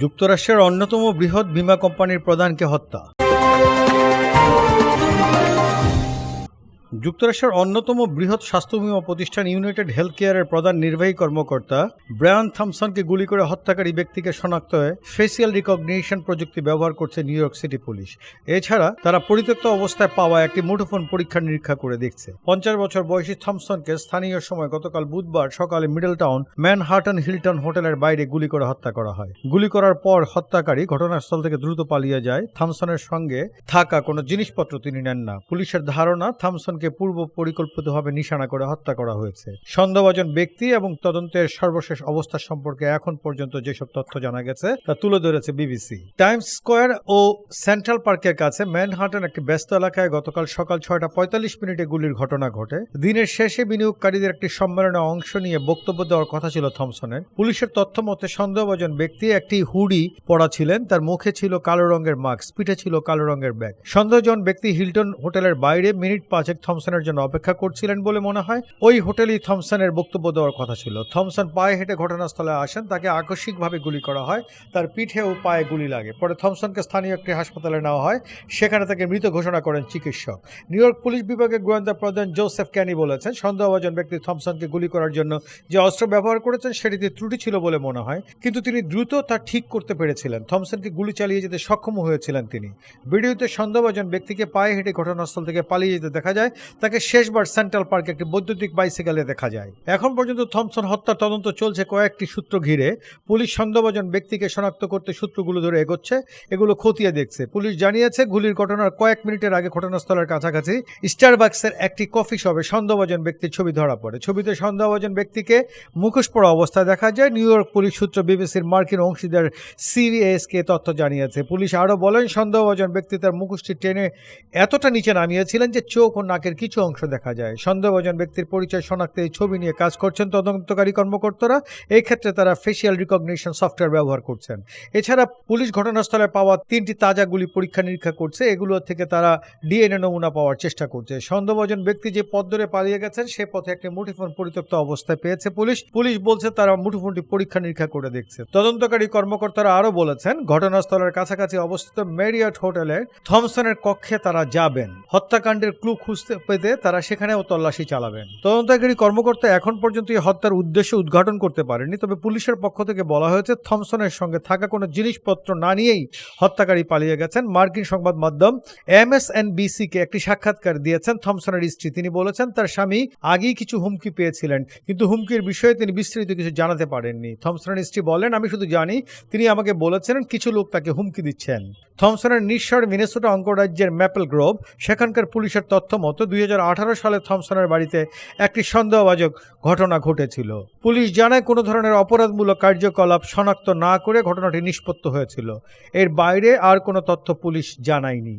যুক্তরাষ্ট্রের অন্যতম বৃহৎ বিমা কোম্পানির প্রধানকে হত্যা। যুক্তরাষ্ট্রের অন্যতম বৃহৎ স্বাস্থ্য বীমা প্রতিষ্ঠান ইউনাইটেড হেলথ কেয়ারের প্রধান নির্বাহী কর্মকর্তা ব্রায়ান থামসনকে গুলি করে হত্যাকারী ব্যক্তিকে শনাক্ত হয়ে ফেসিয়াল রিকগনিশন প্রযুক্তি ব্যবহার করছে নিউ ইয়র্ক সিটি পুলিশ। এছাড়া তারা পরিত্যক্ত অবস্থায় পাওয়া একটি মুঠোফোন পরীক্ষা নিরীক্ষা করে দেখছে। পঞ্চাশ বছর বয়সী থামসনকে স্থানীয় সময় গতকাল বুধবার সকালে মিডল টাউন ম্যানহাটন হিলটন হোটেলের বাইরে গুলি করে হত্যা করা হয়। গুলি করার পর হত্যাকারী ঘটনাস্থল থেকে দ্রুত পালিয়ে যায়। থামসনের সঙ্গে থাকা কোনো জিনিসপত্র তিনি নেন না। পুলিশের ধারণা, থমসনকে পূর্ব পরিকল্পিতভাবে নিশানা করে হত্যা করা হয়েছে। সন্দেহভাজন ব্যক্তি এবং তদন্তের সর্বশেষ অবস্থা সম্পর্কে এখন পর্যন্ত যেসব তথ্য জানা গেছে, তা তুলে ধরেছে বিবিসি। টাইমস স্কোয়ার ও সেন্ট্রাল পার্কের কাছে ম্যানহাটন একটি ব্যস্ত এলাকায় গতকাল সকাল ছয়টা পঁয়তাল্লিশ মিনিটে গুলির ঘটনা ঘটে। দিনের শেষে বিনিয়োগকারীদের একটি সম্মেলনে অংশ নিয়ে বক্তব্য দেওয়ার কথা ছিল থমসনের। পুলিশের তথ্য মতে সন্দেহভাজন ব্যক্তি একটি হুডি পরা ছিলেন, তার মুখে ছিল কালো রঙের মাস্ক, পিঠে ছিল কালো রঙের ব্যাগ। সন্দেহজন ব্যক্তি হিলটন হোটেলের বাইরে মিনিট পাঁচেক থমসনের জন্য অপেক্ষা করছিলেন বলে মনে হয়। ওই হোটেলেই থমসনের বক্তব্য দেওয়ার কথা ছিল। থমসন পায়ে হেঁটে ঘটনাস্থলে আসেন। তাকে আকস্মিকভাবে গুলি করা হয়। তার পিঠে ও পায়ে গুলি লাগে। পরে থমসনকে স্থানীয় একটি হাসপাতালে নেওয়া হয়। সেখানে তাকে মৃত ঘোষণা করেন চিকিৎসক। নিউ ইয়র্ক পুলিশ বিভাগের গোয়েন্দা প্রধান জোসেফ ক্যানি বলেছেন, সন্দেহভাজন ব্যক্তি থমসনকে গুলি করার জন্য যে অস্ত্র ব্যবহার করেছেন, সেটিতে ত্রুটি ছিল বলে মনে হয়। কিন্তু তিনি দ্রুত তা ঠিক করতে পেরেছিলেন। থমসনকে গুলি চালিয়ে যেতে সক্ষম হয়েছিলেন তিনি। ভিডিওতে সন্দেহভাজন ব্যক্তিকে পায়ে হেঁটে ঘটনাস্থল থেকে পালিয়ে যেতে দেখা যায় তাকে শেষবার সেন্ট্রাল পার্কে একটি বৈদ্যুতিক বাইসাইকেলে দেখা যায়। এখন পর্যন্ত থমসন হত্যার তদন্ত চলছে কয়েকটি সূত্র ঘিরে। পুলিশ সন্দেহভাজন ব্যক্তিকে শনাক্ত করতে সূত্রগুলো ধরে এগোচ্ছে, এগুলো খতিয়ে দেখছে। পুলিশ জানিয়েছে, গুলির ঘটনার কয়েক মিনিটের আগে ঘটনাস্থলের কাছাকাছি স্টারবাক্সের একটি কফি শপে সন্দেহভাজন ব্যক্তির ছবি ধরা পড়ে। ছবিতে সন্দেহভাজন ব্যক্তিকে মুখোশ পড়া অবস্থায় দেখা যায়। নিউ ইয়র্ক পুলিশ সূত্র বিবিসির মার্কিন অংশীদার সিবিএসকে তথ্য জানিয়েছে। পুলিশ আরও বলেন, সন্দেহভাজন ব্যক্তি তার মুখোশটি টেনে এতটা নিচে নামিয়েছিলেন যে চোখ ও নাকের কিছু অংশ দেখা যায়। সন্দেহভাজন ব্যক্তির পরিচয় শনাক্তে এই ছবি নিয়ে কাজ করছেন তদন্তকারী কর্মকর্তারা। এই ক্ষেত্রে তারা ফেসিয়াল রিকগনিশন সফটওয়্যার ব্যবহার করছেন। এছাড়া পুলিশ ঘটনাস্থলে পাওয়া তিনটি তাজা গুলি পরীক্ষা নিরীক্ষা করছে। এগুলো থেকে তারা ডিএনএ নমুনা পাওয়ার চেষ্টা করছে। সন্দেহভাজন ব্যক্তি যে পথ ধরে পালিয়ে গেছেন, সে পথে একটি মুঠোফোন পরিত্যক্ত অবস্থায় পেয়েছে পুলিশ। পুলিশ বলছে, তারা মুঠোফোনটি পরীক্ষা নিরীক্ষা করে দেখছে। তদন্তকারী কর্মকর্তারা আরও বলেছেন, ঘটনাস্থলের কাছাকাছি অবস্থিত মেরিয়ট হোটেলে থমসনের কক্ষে তারা যাবেন। হত্যাকাণ্ডের ক্লু খুঁজতে পেতে তারা সেখানেও তল্লাশি চালাবেন। তদন্তকারী কর্মকর্তা এখন পর্যন্ত এই হত্যার উদ্দেশ্য উদ্ঘাটন করতে পারেনি তবে পুলিশের পক্ষ থেকে বলা হয়েছে থমসনের সঙ্গে থাকা কোনো জিনিসপত্র না নিয়েই হত্যাকারী পালিয়ে গেছেন। মার্কিন সংবাদ মাধ্যম এম এস এন বিসিকে একটি সাক্ষাৎকার দিয়েছেন থমসনের স্ত্রী। তিনি বলেছেন, তার স্বামী আগেই কিছু হুমকি পেয়েছিলেন, কিন্তু হুমকির বিষয়ে তিনি বিস্তারিত কিছু জানাতে পারেননি। থমসনের স্ত্রী বলেন, আমি শুধু জানি, তিনি আমাকে বলেছিলেন কিছু লোক তাকে হুমকি দিচ্ছেন। থমসনের নিঃস্বর মিনেসোটা অঙ্গরাজ্যের ম্যাপেল গ্রোভ, সেখানকার পুলিশের তথ্য মতো দুই হাজার আঠারো সালে থমসনের বাড়িতে একটি সন্দেহভাজক ঘটনা ঘটেছিল। পুলিশ জানায়, কোনো ধরনের অপরাধমূলক কার্যকলাপ শনাক্ত না করে ঘটনাটি নিষ্পত্ত হয়েছিল। এর বাইরে আর কোনো তথ্য পুলিশ জানায়নি।